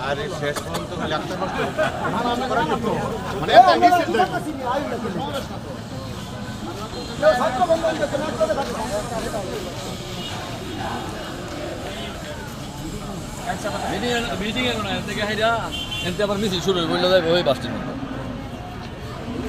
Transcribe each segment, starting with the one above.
আর এই শেষ পর্যন্ত খালি একটা প্রশ্ন মানে মিটিং মিটিং এর না থেকে হাইরা এনতে আবার মিছিল শুরু হয়ে বললে যাবে ওই বাসটির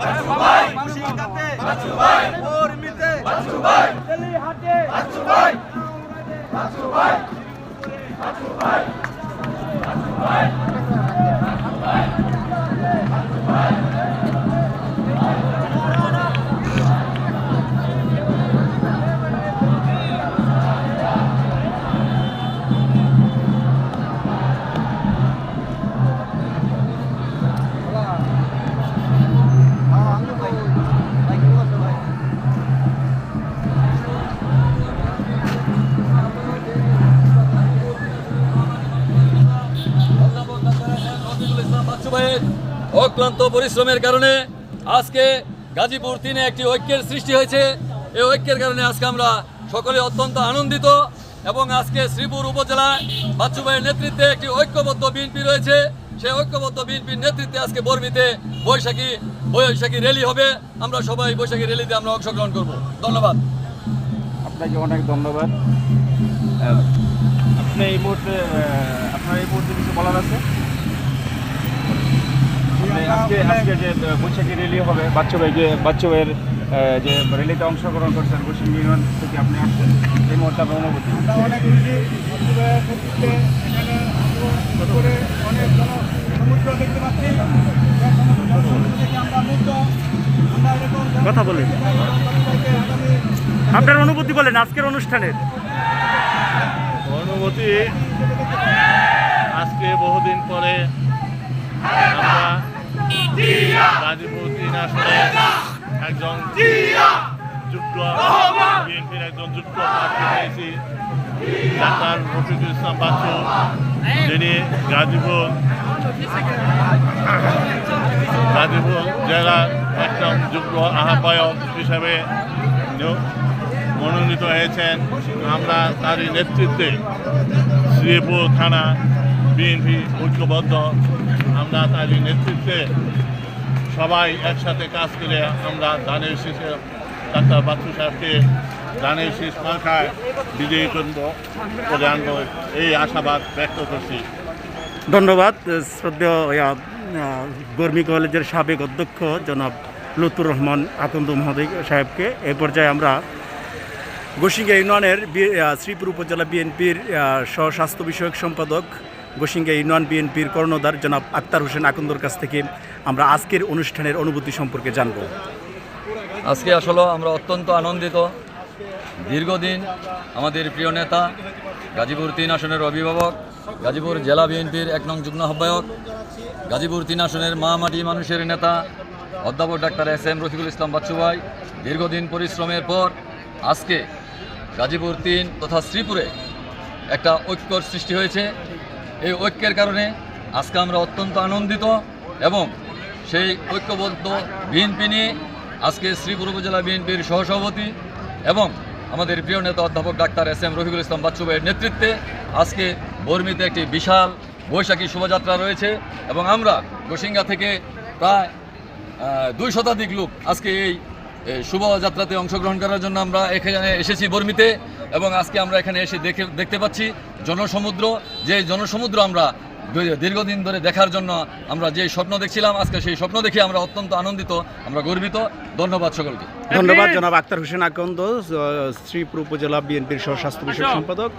দাদু ভাই কই গেল আসলে? Ah, se puso con las manos, vai, vai. গাজীপুরে মুর্শিদাবাদে কর্মীতে দিল্লিহাটে অক্লান্ত পরিশ্রমের কারণে আজকে গাজীপুর তিনে একটি ঐক্যের সৃষ্টি হয়েছে। এই ঐক্যের কারণে আজকে আমরা সকলে অত্যন্ত আনন্দিত এবং আজকে শ্রীপুর উপজেলায় বাচ্চু ভাইয়ের নেতৃত্বে একটি ঐক্যবদ্ধ বিএনপি রয়েছে। সেই ঐক্যবদ্ধ বিএনপির নেতৃত্বে আজকে বর্মিতে বৈশাখী বৈশাখী র্যালি হবে। আমরা সবাই বৈশাখী র্যালিতে আমরা অংশগ্রহণ করব। ধন্যবাদ। আপনাকে অনেক ধন্যবাদ। আপনি এই মুহূর্তে আপনার এই মুহূর্তে কিছু বলার আছে? আজকে আজকে যে বৈশাখী র্যালি হবে বাচ্চু ভাইকে বাচ্চু ভাইয়ের যে র্যালিতে অংশগ্রহণ করছেন পশ্চিম ইউনিয়ন থেকে আপনি আসছেন এই মুহূর্তে আপনার অনুভূতি অনেক দেখতে পাচ্ছি। কথা বলেন। আপনার অনুভূতি বলেন আজকের অনুষ্ঠানের। অনুভূতি আজকে বহুদিন পরে আমরা গাজীপুর তিন আসনে একজন যুক্ত বিএনপির একজন যুক্ত প্রার্থী পেয়েছি ডাক্তার রফিকুল যিনি গাজীপুর গাজীপুর জেলার একজন যুগ্ম আহ্বায়ক হিসাবে মনোনীত হয়েছেন আমরা তারই নেতৃত্বে শ্রীপুর থানা বিএনপি ঐক্যবদ্ধ আমরা তারই নেতৃত্বে সবাই একসাথে কাজ করে আমরা দানের শীষে ডাক্তার বাচ্চু সাহেবকে দানের শীষ মার্কায় বিজয়ী করব করে আনব এই আশাবাদ ব্যক্ত করছি। ধন্যবাদ শ্রদ্ধেয় গর্মী কলেজের সাবেক অধ্যক্ষ জনাব লুতুর রহমান আকন্দ মহোদয় সাহেবকে। এই পর্যায়ে আমরা গোসিঙ্গা ইউনিয়নের শ্রীপুর উপজেলা বিএনপির সহ স্বাস্থ্য বিষয়ক সম্পাদক গোসিঙ্গা ইউনিয়ন বিএনপির কর্ণধার জনাব আক্তার হোসেন আকন্দর কাছ থেকে আমরা আজকের অনুষ্ঠানের অনুভূতি সম্পর্কে জানব। আজকে আসলে আমরা অত্যন্ত আনন্দিত। দীর্ঘদিন আমাদের প্রিয় নেতা গাজীপুর তিন আসনের অভিভাবক, গাজীপুর জেলা বিএনপির এক নং যুগ্ম আহ্বায়ক, গাজীপুর তিন আসনের মা মাটি মানুষের নেতা, অধ্যাপক doctor S M Rafiqul Islam Bachchu ভাই দীর্ঘদিন পরিশ্রমের পর আজকে গাজীপুর তিন তথা শ্রীপুরে একটা ঐক্যর সৃষ্টি হয়েছে। এই ঐক্যের কারণে আজকে আমরা অত্যন্ত আনন্দিত এবং সেই ঐক্যবদ্ধ বিএনপি নিয়ে আজকে শ্রীপুর উপজেলা বিএনপির সহসভাপতি এবং আমাদের প্রিয় নেতা অধ্যাপক doctor S M Rafiqul Islam Bachchu ভাইয়ের নেতৃত্বে আজকে বর্মিতে একটি বিশাল বৈশাখী শোভাযাত্রা রয়েছে এবং আমরা গোসিঙ্গা থেকে প্রায় দুই শতাধিক লোক আজকে এই শোভাযাত্রাতে অংশগ্রহণ করার জন্য আমরা এখানে এসেছি বর্মিতে এবং আজকে আমরা এখানে এসে দেখে, দেখতে পাচ্ছি জনসমুদ্র যে জনসমুদ্র আমরা দীর্ঘদিন ধরে দেখার জন্য আমরা যে স্বপ্ন দেখছিলাম আজকে সেই স্বপ্ন দেখে আমরা অত্যন্ত আনন্দিত আমরা গর্বিত। ধন্যবাদ সকলকে। ধন্যবাদ জনাব আক্তার হোসেন আকন্দ শ্রীপুর উপজেলা বিএনপির সহ স্বাস্থ্য বিষয়ক সম্পাদক।